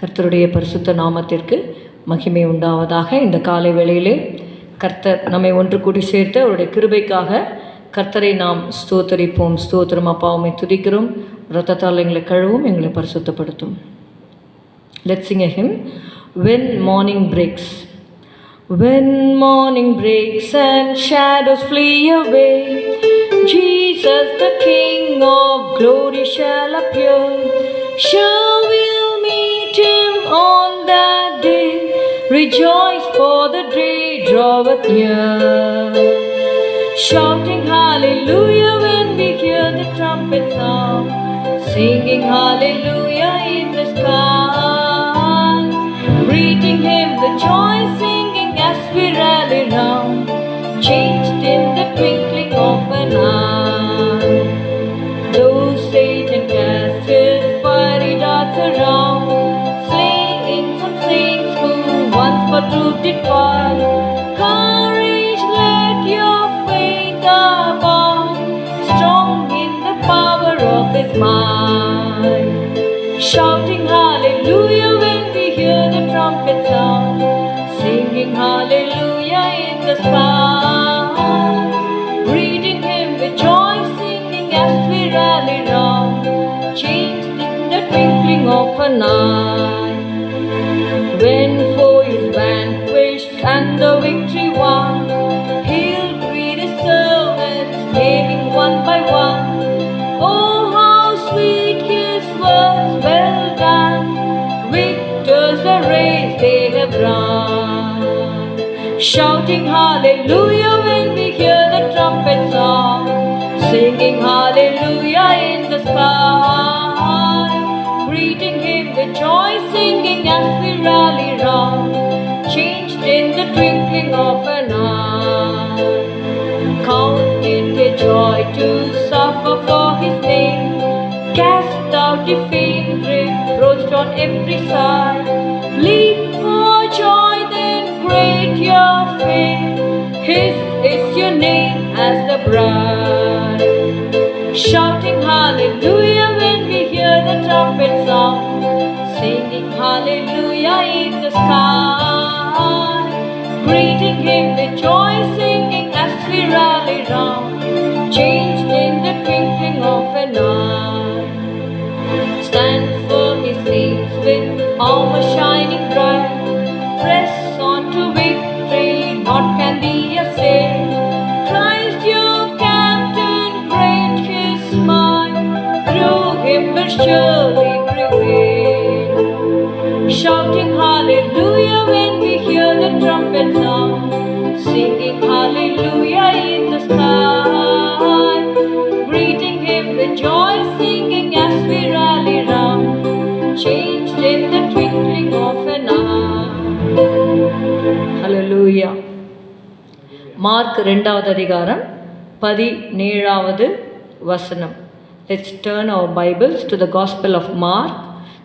கர்த்தருடைய பரிசுத்த நாமத்திற்கு மகிமை உண்டாவதாக. இந்த காலை வேளையிலே கர்த்தர் நம்மை ஒன்று கூடி சேர்த்து அவருடைய கிருபைக்காக கர்த்தரை நாம் ஸ்தோத்தரிப்போம். ஸ்தோத்திரம் அப்பாவுமே துதிக்கிறோம். ரத்தத்தால் எங்களை கழுவும் எங்களை பரிசுத்தப்படுத்தும். Let sing hymn. When morning breaks when morning breaks and shadows flee away jesus the king of glory shall appear. Shall we'll on that day rejoice for the day draweth near. Shouting hallelujah when we hear the trumpet sound singing hallelujah in the sky. Greeting him with joy singing as we rally round for truth did fight courage let your faith abound. Strong in the power of his might. Shouting hallelujah when we hear the trumpet sound, singing hallelujah in the sky, greeting him with joy, singing as we rally round, changed in the twinkling of an eye. When Shouting hallelujah when we hear the trumpet sound. Singing hallelujah in the sky. Greeting him with joy, singing as we rally round. Changed in the twinkling of an eye. Count it joy to suffer for his name. Cast out defeat, reproached on every side. Name as the bride. Shouting Singing hallelujah when we hear the trumpet sound. Singing hallelujah in the sky. Greeting him with joy, singing as we rally round. Changed in the twinkling of an eye. Hallelujah. Mark ரெண்டாவது அதிகாரம் பதினேழாவது வசனம் let's turn our Bibles to the gospel of Mark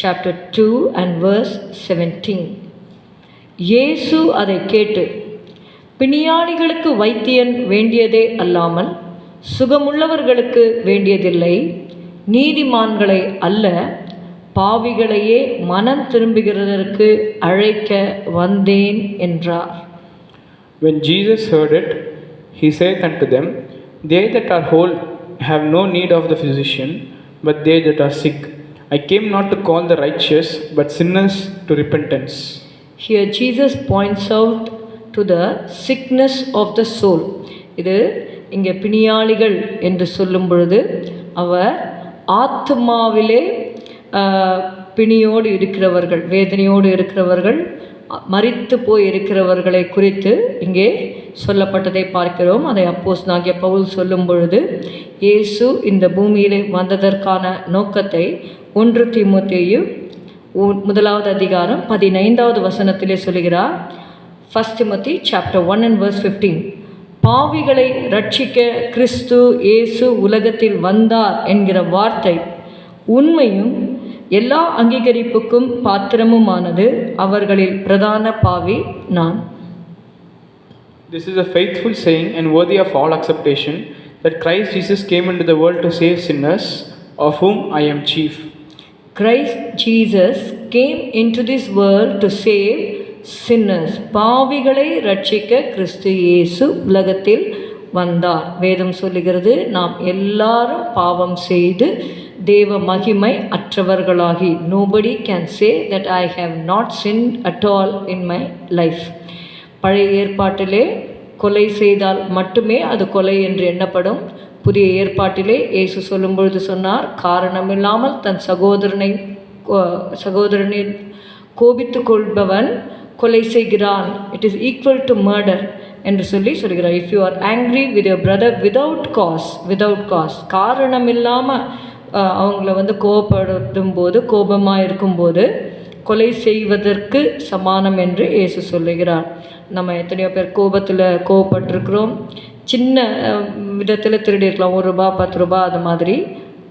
chapter two and verse seventeen இயேசு அதை கேட்டு பிணியாளிகளுக்கு வைத்தியன் வேண்டியதே அல்லாமல் சுகமுள்ளவர்களுக்கு வேண்டியதில்லை. நீதிமான்களை அல்ல பாவிகளையே மனம் திரும்புகிறதற்கு அழைக்க வந்தேன் என்றார். When Jesus heard it, he saith unto them, They that are whole have no need of the physician, but they that are sick. I came not to call the righteous, but sinners to repentance. Here Jesus points out to the sickness of the soul. இது இங்கே பிணியாளிகள் என்று சொல்லும் பொழுது அவர் ஆத்மாவிலே பிணியோடு இருக்கிறவர்கள் வேதனையோடு இருக்கிறவர்கள் மறித்து போய் இருக்கிறவர்களை குறித்து இங்கே சொல்லப்பட்டதை பார்க்கிறோம் அதை அப்போஸ் நாகிய பவுல் சொல்லும் பொழுது இயேசு இந்த பூமியிலே வந்ததற்கான நோக்கத்தை ஒன்று திமுத்தேயு ஒ- முதலாவது அதிகாரம் பதினைந்தாவது வசனத்திலே சொல்கிறார் first Timothy chapter one and verse fifteen பாவிகளை ரட்சிக்க கிறிஸ்து இயேசு உலகத்தில் வந்தார் என்கிற வார்த்தை உண்மையும் எல்லா அங்கீகரிப்புக்கும் பாத்திரமுமானது அவர்களில் பிரதான பாவி நான். This is a faithful saying and worthy of all acceptation that Christ Jesus came into the world to save sinners, of whom I am chief. Christ Jesus came into this world to save sinners பாவிகளை ரட்சிக்க கிறிஸ்து இயேசு உலகத்தில் வந்தார். வேதம் சொல்லுகிறது நாம் எல்லாரும் பாவம் செய்து தேவ மகிமை அற்றவர்களாகி nobody can say that I have not sin at all in my life பழைய ஏற்பாட்டிலே கொலை செய்தால் மட்டுமே அது கொலை என்று எண்ணப்படும். புதிய ஏற்பாட்டிலே இயேசு சொல்லும் பொழுது சொன்னார் காரணமில்லாமல் தன் சகோதரனை கோ- சகோதரனை கோபித்து கொள்பவன் கொலை செய்கிறான். It is equal to murder என்று சொல்லி சொல்கிறார். If you are angry with your brother without cause without cause காரணம் இல்லாமல் அவங்கள வந்து கோபப்படுத்தும் போது கோபமாக இருக்கும்போது கொலை செய்வதற்கு சமானம் என்று இயேசு சொல்லுகிறார். நம்ம எத்தனையோ பேர் கோபத்தில் கோபப்பட்டிருக்கிறோம். சின்ன விதத்தில் திருடிருக்கலாம். ஒரு ரூபா பத்து ரூபா அது மாதிரி.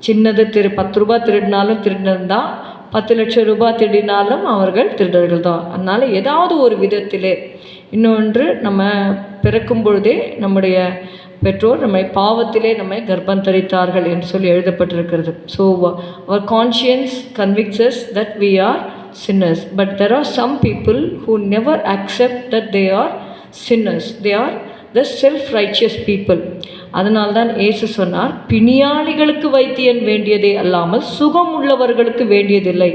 சின்னது திரு பத்து ரூபா திருடினாலும் திருடினது தான் பத்து லட்சம் ரூபாய் திருடினாலும் அவர்கள் திருடர்கள் தான் அதனால் ஏதாவது ஒரு விதத்திலே இன்னொன்று நம்ம பிறக்கும் பொழுதே நம்முடைய பெற்றோர் நம்மை பாவத்திலே நம்மை கர்ப்பம் தரித்தார்கள் என்று சொல்லி எழுதப்பட்டிருக்கிறது. So our conscience கன்விக்சஸ் that we are sinners but there are some people who never accept that they are sinners they are the self righteous people அதனால் தான் ஏசு சொன்னார் பிணியாளிகளுக்கு வைத்தியன் வேண்டியதே அல்லாமல் சுகம் உள்ளவர்களுக்கு வேண்டியதில்லை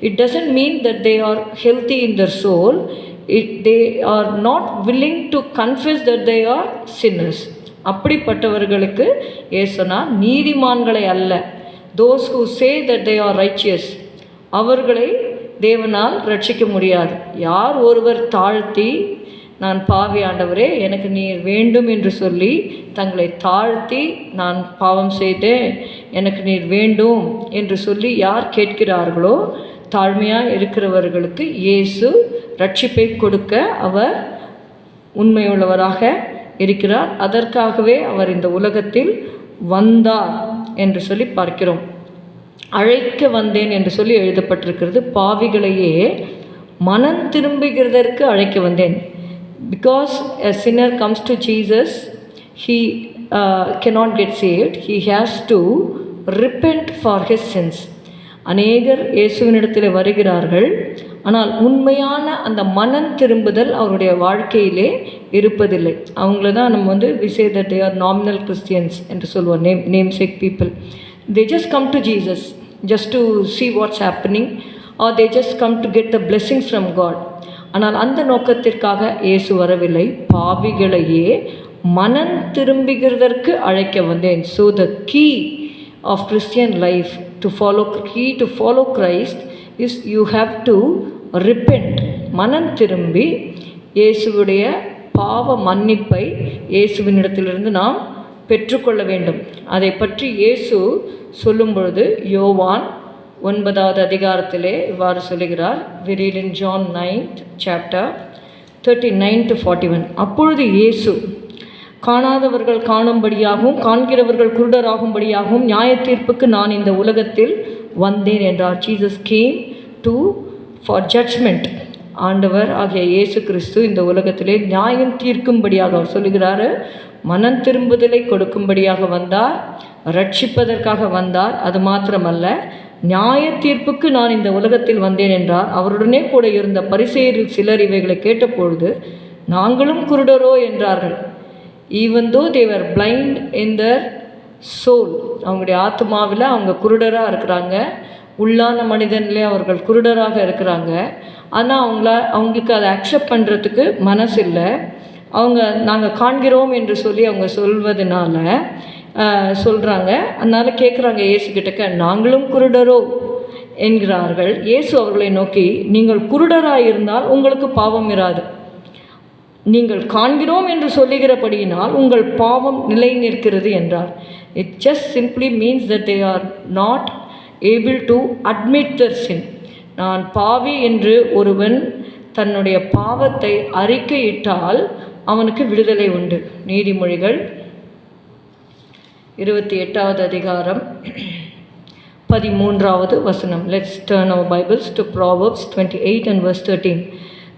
it doesn't mean that they are healthy in their soul it they are not willing to confess that they are sinners அப்படிப்பட்டவர்களுக்கு ஏசுனா நீதிமான்களை அல்ல those who say that they are righteous அவர்களை தேவனால் ரட்சிக்க முடியாது யார் ஒருவர் தாழ்த்தி நான் பாவி ஆண்டவரே எனக்கு நீர் வேண்டும் என்று சொல்லி தங்களை தாழ்த்தி நான் பாவம் செய்தேன். எனக்கு நீர் வேண்டும் என்று சொல்லி யார் கேட்கிறார்களோ தாழ்மையாக இருக்கிறவர்களுக்கு இயேசு ரட்சிப்பை கொடுக்க அவர் உண்மையுள்ளவராக இருக்கிறார். அதற்காகவே அவர் இந்த உலகத்தில் வந்தார் என்று சொல்லி பார்க்கிறோம். அழைக்க வந்தேன் என்று சொல்லி எழுதப்பட்டிருக்கிறது. பாவிகளையே மனம் திரும்புகிறதற்கு அழைக்க வந்தேன். Because a sinner comes to jesus he uh, cannot get saved. He has to repent for his sins. அநேகர் இயேசுவினிடத்தில் வருகிறார்கள். ஆனால் உண்மையான அந்த மனம் திரும்புதல் அவருடைய வாழ்க்கையிலே இருப்பதில்லை. அவங்கள தான் நம்ம வந்து we say that they are nominal Christians என்று சொல்லுவோம் name namesake people they just come to Jesus just to see what's happening or they just come to get the blessings from God ஆனால் அந்த நோக்கத்திற்காக இயேசு வரவில்லை. பாவிகளையே மனம் திரும்புகிறதற்கு அழைக்க வந்தேன். So the key of Christian life to follow key to follow Christ is you have to repent மனம் திரும்பி இயேசுவுடைய பாவ மன்னிப்பை இயேசுவினிடத்திலிருந்து நாம் பெற்றுக்கொள்ள வேண்டும். அதை பற்றி இயேசு சொல்லும் பொழுது யோவான் ஒன்பதாவது அதிகாரத்திலே இவ்வாறு சொல்லுகிறார். We read in John ninth chapter thirty nine to forty one அப்பொழுது இயேசு காணாதவர்கள் காணும்படியாகவும் காண்கிறவர்கள் குருடராகும்படியாகவும் நியாய தீர்ப்புக்கு நான் இந்த உலகத்தில் வந்தேன் என்றார். Jesus came to for judgement ஆண்டவர் ஆகிய இயேசு கிறிஸ்து இந்த உலகத்திலே நியாயம் தீர்க்கும்படியாக அவர் சொல்லுகிறாரு. மனம் திரும்புதலை கொடுக்கும்படியாக வந்தார். ரட்சிப்பதற்காக வந்தார். அது மாத்திரமல்ல நியாய தீர்ப்புக்கு நான் இந்த உலகத்தில் வந்தேன் என்றார். அவருடனே கூட இருந்த பரிசெயரில் சிலர் இவைகளை கேட்டபொழுது நாங்களும் குருடரோ என்றார்கள். Even though Thevar blind in their soul அவங்களுடைய ஆத்மாவில் அவங்க குருடராக இருக்கிறாங்க. உள்ளான மனிதன்லே அவர்கள் குருடராக இருக்கிறாங்க. ஆனால் அவங்கள அவங்களுக்கு அதை அக்செப்ட் பண்ணுறதுக்கு மனசு இல்லை அவங்க நாங்கள் காண்கிறோம் என்று சொல்லி அவங்க சொல்வதனால சொல்கிறாங்க அதனால் கேட்குறாங்க இயேசு கிட்டக்க நாங்களும் குருடரோ? என்கிறார்கள். இயேசு அவர்களை நோக்கி நீங்கள் குருடராக இருந்தால் உங்களுக்கு பாவம் இராது. நீங்கள் காண்கிறோம் என்று சொல்லுகிறபடியினால் உங்கள் பாவம் நிலை நிற்கிறது என்றார். It just simply means that they are not able to admit their sin நான் பாவி என்று ஒருவன் தன்னுடைய பாவத்தை அறிக்கையிட்டால் அவனுக்கு விடுதலை உண்டு. நீதிமொழிகள் இருபத்தி எட்டாவது அதிகாரம் பதிமூன்றாவது வசனம். Let's turn our Bibles to Proverbs twenty eight and verse thirteen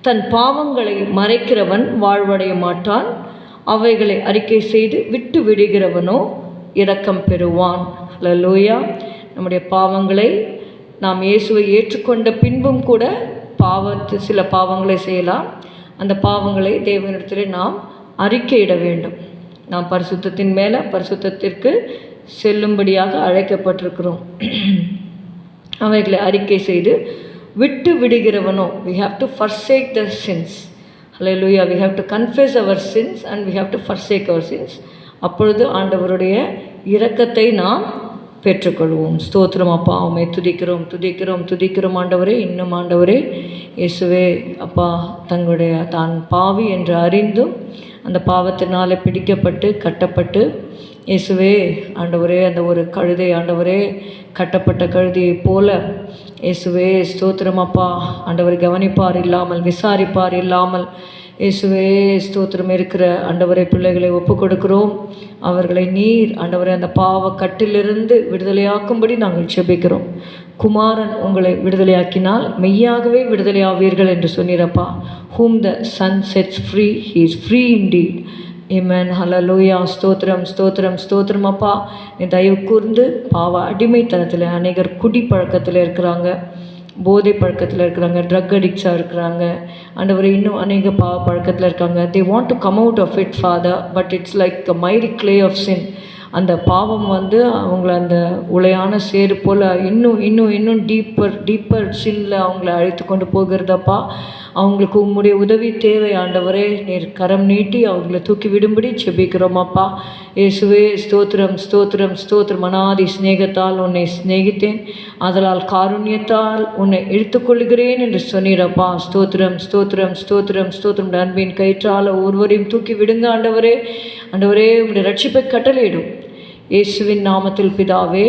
தன் பாவங்களை மறைக்கிறவன் வாழ்வடைய மாட்டான். அவைகளை அறிக்கை செய்து விட்டு விடுகிறவனோ இரக்கம் பெறுவான். லலூயா நம்முடைய பாவங்களை நாம் இயேசுவை ஏற்றுக்கொண்ட பின்பும் கூட பாவத்து சில பாவங்களை செய்யலாம். அந்த பாவங்களை தேவனிடத்தில் நாம் அறிக்கையிட வேண்டும். நாம் பரிசுத்தத்தின் மேலே பரிசுத்தத்திற்கு செல்லும்படியாக அழைக்கப்பட்டிருக்கிறோம். அவைகளை அறிக்கை செய்து விட்டு விடுகிறவனோ we have to forsake the sins hallelujah we have to confess our sins and we have to forsake our sins அப்பொழுது ஆண்டவருடைய இரக்கத்தை நாம் பெற்றுக்கொள்வோம். ஸ்தோத்திரம் அப்பா உம்மை துதிக்கிறோம் துதிக்கிறோம் துதிக்கிறோம். ஆண்டவரே இன்னும் ஆண்டவரே இயேசுவே அப்பா தங்களுடைய தான் பாவி என்று அறிந்தும் அந்த பாவத்தினால் பிடிக்கப்பட்டு கட்டப்பட்டு இயேசுவே ஆண்டவரே அந்த ஒரு கழுதை ஆண்டவரே கட்டப்பட்ட கழுதையைப் போல இயேசுவே ஸ்தோத்திரம் அப்பா. ஆண்டவர் கவனிப்பார் இல்லாமல் விசாரிப்பார் இல்லாமல் இயேசுவே ஸ்தோத்திரம். இருக்கிற ஆண்டவரை பிள்ளைகளை ஒப்பு கொடுக்கிறோம் அவர்களை நீர் ஆண்டவரை அந்த பாவ கட்டிலிருந்து விடுதலையாக்கும்படி நாங்கள் செபிக்கிறோம் குமாரன் உங்களை விடுதலையாக்கினால் மெய்யாகவே விடுதலையாவீர்கள் என்று சொன்னீரப்பா. The son sets free free he free free indeed. Amen hallelujah ஸ்தோத்திரம் ஸ்தோத்திரம் ஸ்தோத்திரம் அப்பா. நீ தயவு கூர்ந்து பாவ அடிமைத்தனத்தில் அநேகர் குடி பழக்கத்தில் இருக்கிறாங்க. போதை பழக்கத்தில் இருக்கிறாங்க ட்ரக் அடிக்ட்ஸாக இருக்கிறாங்க. ஆண்டவர் இன்னும் அநேக பாவ பழக்கத்தில் இருக்காங்க. They want to come out of it father but it's like miry clay of sin அந்த பாவம் வந்து அவங்கள அந்த உலையான சேறு போல் இன்னும் இன்னும் இன்னும் டீப்பர் டீப்பர் சில்லில் அவங்கள அழைத்து கொண்டு போகிறதப்பா? அவங்களுக்கு உம்முடைய உதவி தேவை ஆண்டவரே. நீர் கரம் நீட்டி அவங்கள தூக்கி விடும்படி செபிக்கிறோம் அப்பா. இயேசுவே ஸ்தோத்திரம் ஸ்தோத்திரம் ஸ்தோத்திரம். அனாதி சிநேகத்தால் உன்னை சிநேகித்தேன். அதனால் காருண்யத்தால் உன்னை இழுத்துக்கொள்கிறேன் என்று சொன்னீரப்பா ஸ்தோத்திரம் ஸ்தோத்திரம் ஸ்தோத்திரம் ஸ்தோத்திரம். அன்பின் கயிற்றால் ஒருவரையும் தூக்கி விடுங்க ஆண்டவரே. ஆண்டவரே உங்களுடைய ரட்சிப்பை கட்டளையிடும். இயேசுவின் நாமத்தில் பிதாவே